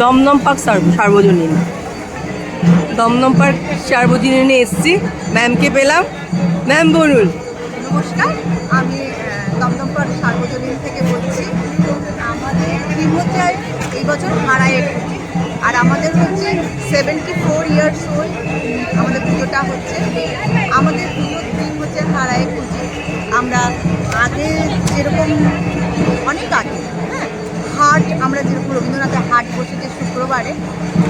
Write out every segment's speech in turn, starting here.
Dumdum park সার্ব- সার্বজনীন। Dumdum park সার্বজনীনে এসছি। ম্যামকে পেলাম। ম্যাম বলুন। নমস্কার, আমি দমদম পার্ক সার্বজনীন থেকে বলছি। আমাদের হচ্ছে এই বছর হারায় আর আমাদের হচ্ছে সেভেন্টি ফোর ইয়ার্স ওল্ড আমাদের পুজোটা হচ্ছে। আমাদের পুজোর থিম হচ্ছে হারায় পুজো। আমরা আগে যেরকম, অনেক আগে হ্যাঁ হাট, আমরা যেরকম রবীন্দ্রনাথের হাট বসেছে শুক্রবারে,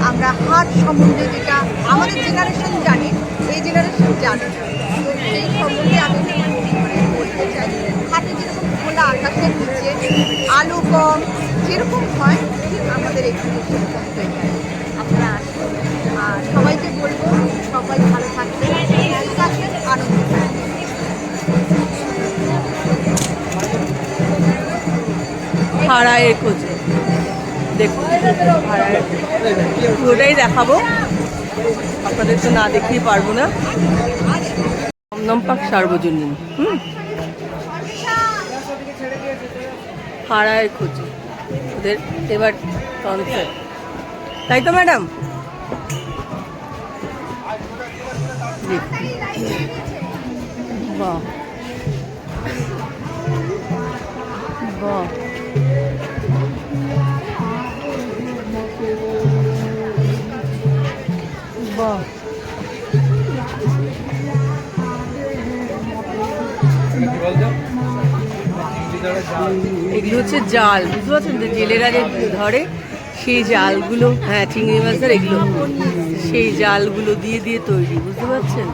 আমরা হাট সম্বন্ধে যেটা আমাদের জেনারেশন জানে, এই জেনারেশন জানে। তো সেই সম্বন্ধে আমি বলতে চাই? হাটে যেরকম খোলা আকাশের নিচে আলু কম, যেরকম হয়, ঠিক আমাদের এখানে আপনারা আসুন আর সবাইকে বলব, সবাই ভালো থাকবে হারায়ের খোঁজে। দেখুন হারায়ের পুরোটাই দেখাবো। আপনাদের তো না দেখতেই পারব না। দমদম পার্ক সার্বজনীন, হুম? হারায়ের খোঁজে। ওদের এবার কনসেপ্ট তাই তো, ম্যাডাম? বাহ। বাহ। বাহ এগুলো হচ্ছে জাল, বুঝতে পারছেন তো জেলেরা যে ধরে, সেই জালগুলো হ্যাঁ চিংড়ি মাছের এগুলো, সেই জালগুলো দিয়ে দিয়ে তৈরি, বুঝতে পারছেন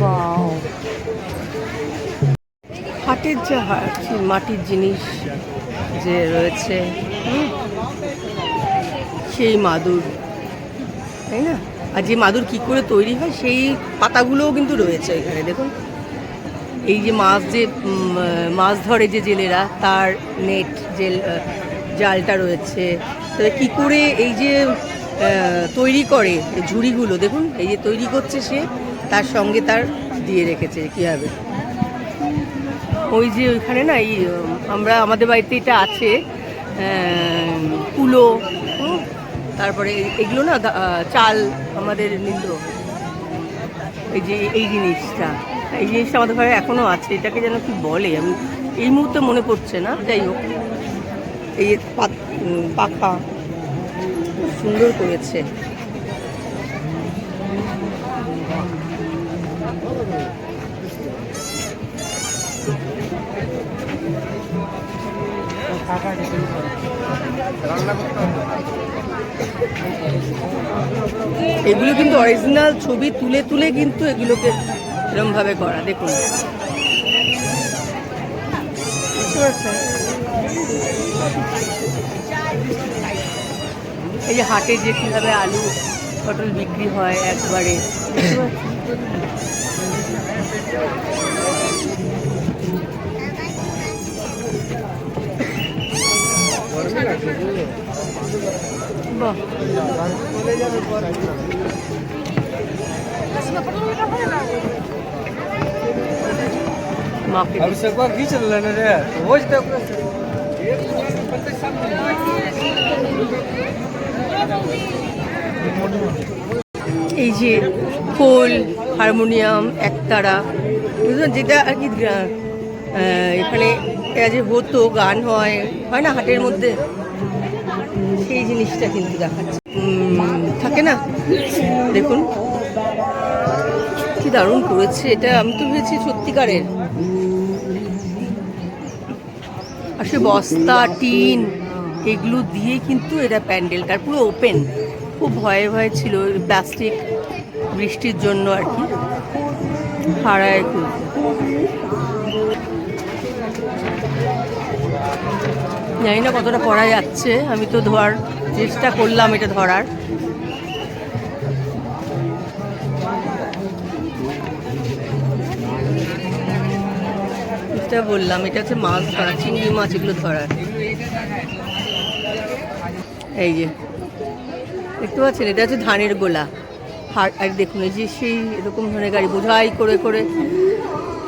Wow. হাটের যে মাটির জিনিস যে রয়েছে সেই মাদুর, তাই না? আর যে মাদুর কি করে তৈরি হয়, সেই পাতাগুলোও কিন্তু রয়েছে এখানে, দেখুন। এই যে মাছ যে মাছ ধরে যে জেলেরা, তার নেট, জেল জালটা রয়েছে। তবে কী করে এই যে তৈরি করে ঝুড়িগুলো, দেখুন, এই যে তৈরি করছে সে, তার সঙ্গে তার দিয়ে রেখেছে, কীভাবে? ওই যে ওইখানে না এই আমরা আমাদের বাড়িতে এটা আছে কুলো তারপরে এগুলো না চাল আমাদের নিল এই যে এই জিনিসটা এই জিনিসটা আমাদের ঘরে এখনও আছে, এটাকে যেন কি বলে, আমি এই মুহূর্তে মনে পড়ছে না, যাই হোক। এই পাখা সুন্দর করেছে। এগুলো কিন্তু অরিজিনাল ছবি তুলে তুলে কিন্তু এগুলোকে এরমভাবে করা, দেখুন। এই যে হাটে যে কীভাবে আলু পটল বিক্রি হয় একবারে। अब से को खींच लेने रे रोज तक এই যে খোল হারমোনিয়াম একতারা বুঝলেন যেটা আর কি গ্রা- আহ, এখানে এরা যে হতো গান হয় হয় না হাটের মধ্যে সেই জিনিসটা কিন্তু দেখাচ্ছে। থাকে না? দেখুন। কি দারুণ করেছে এটা। আমি তো ভেবেছি সত্যিকারের। আসলে বস্তা, টিন, এগুলো দিয়ে কিন্তু এটা প্যান্ডেলটা পুরো ওপেন। খুব ভয়ে ভয়ে ছিল প্লাস্টিক বৃষ্টির জন্য আর কি। হারায় খুব। জানি না কতটা পড়া যাচ্ছে। আমি তো ধোয়ার চেষ্টা করলাম এটা ধরার। বললাম এটা হচ্ছে মাছ ধরা, চিংড়ি মাছ এগুলো ধরার। এই যে, দেখতে পাচ্ছেন? এটা হচ্ছে ধানের গোলা। আর দেখুন, এই যে সেই এরকম ধরনের গাড়ি, বোঝাই করে করে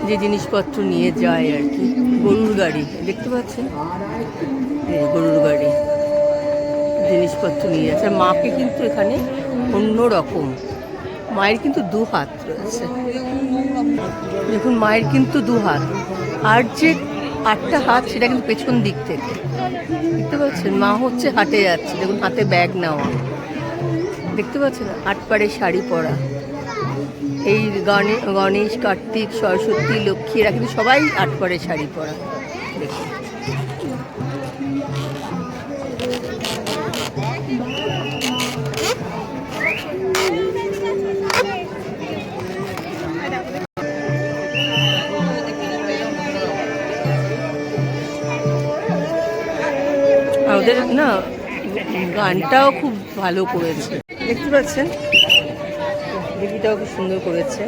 যে জিনিসপত্র নিয়ে যায় আর কি। গরুর গাড়ি, দেখতে পাচ্ছেন? গরুর গাড়ি, জিনিসপত্র নিয়ে যাচ্ছে মাকে কিন্তু এখানে অন্য রকম। মায়ের কিন্তু দু হাত রয়েছে। দেখুন, মায়ের কিন্তু দু হাত। আর যে আটটা হাত, সেটা কিন্তু পেছন দিক থেকে। দেখতে পাচ্ছেন? মা হচ্ছে হাটে যাচ্ছে। দেখুন, হাতে ব্যাগ নেওয়া। দেখতে পাচ্ছেন? আট পাড়ে শাড়ি পরা। এই গণে, গণেশ, কার্তিক, সরস্বতী লক্ষ্মী এরা কিন্তু সবাই আট পাড়ে শাড়ি পরা। ওদের না, গানটাও খুব ভালো করেছে। দেখতে পাচ্ছেন? দিদিটাও খুব সুন্দর করেছে।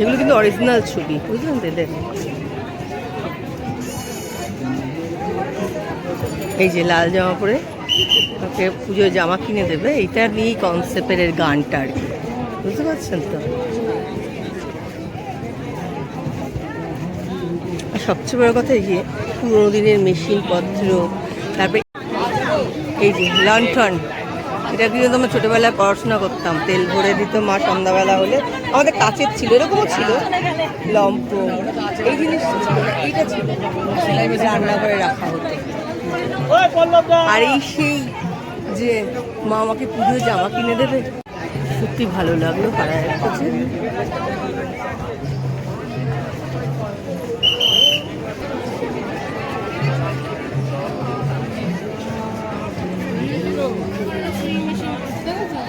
এগুলো কিন্তু অরিজিনাল ছবি, বুঝলেন এদের? এই যে লাল জামা পরে ওকে পুজোর জামা কিনে দেবে, এইটা নিয়েই কনসেপ্টের এর গানটা আর কি, বুঝতে পারছেন তো? সবচেয়ে বড় কথা এই যে পুরোনো দিনের মেশিনপত্র তারপরে এই যে লন্ঠন এটা কিন্তু আমরা ছোটোবেলায় পড়াশোনা করতাম। তেল ভরে দিত মা সন্ধ্যাবেলা হলে। আমাদের কাছের ছিল, এরকমও ছিল। লম্প এই জিনিস এইটা ছিল। রান্নাঘরে রাখা হতো। আর এই সেই যে মা আমাকে পুজোর জামা কিনে দেবে, সত্যি ভালো লাগল পাড়ায় কাছে।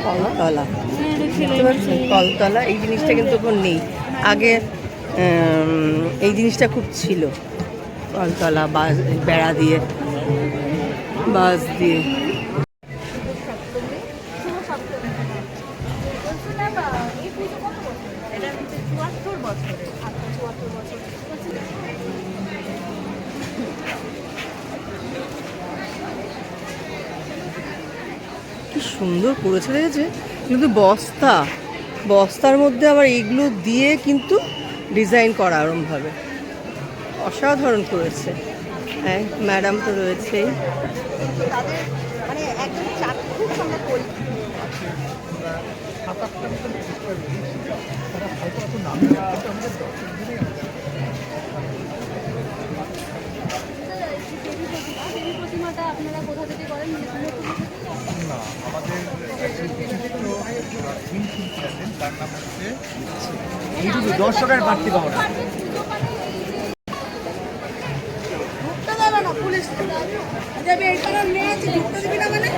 কলতলা। কলতলা, এই জিনিসটা কিন্তু এখন নেই। আগে এই জিনিসটা খুব ছিল। কলতলা, বাস, বেড়া দিয়ে, বাস দিয়ে। কি সুন্দর করেছে দেখেছে কিন্তু বস্তা বস্তার মধ্যে আবার এগুলো দিয়ে কিন্তু ডিজাইন করা ওরমভাবে অসাধারণ করেছে হ্যাঁ ম্যাডাম তো রয়েছেই মানে একদম চাক্ষুষ আমরা করি এই প্রতিমাটা আপনারা কোথা থেকে করেন না আমাদের যে বিচিত্র থিম শিল্পী আছেন তার নাম হচ্ছে এইটুকু দর্শকের বাড়তি পাওয়া ঢুকতে দেবে না পুলিশ ঢুকতে দিবি না মানে?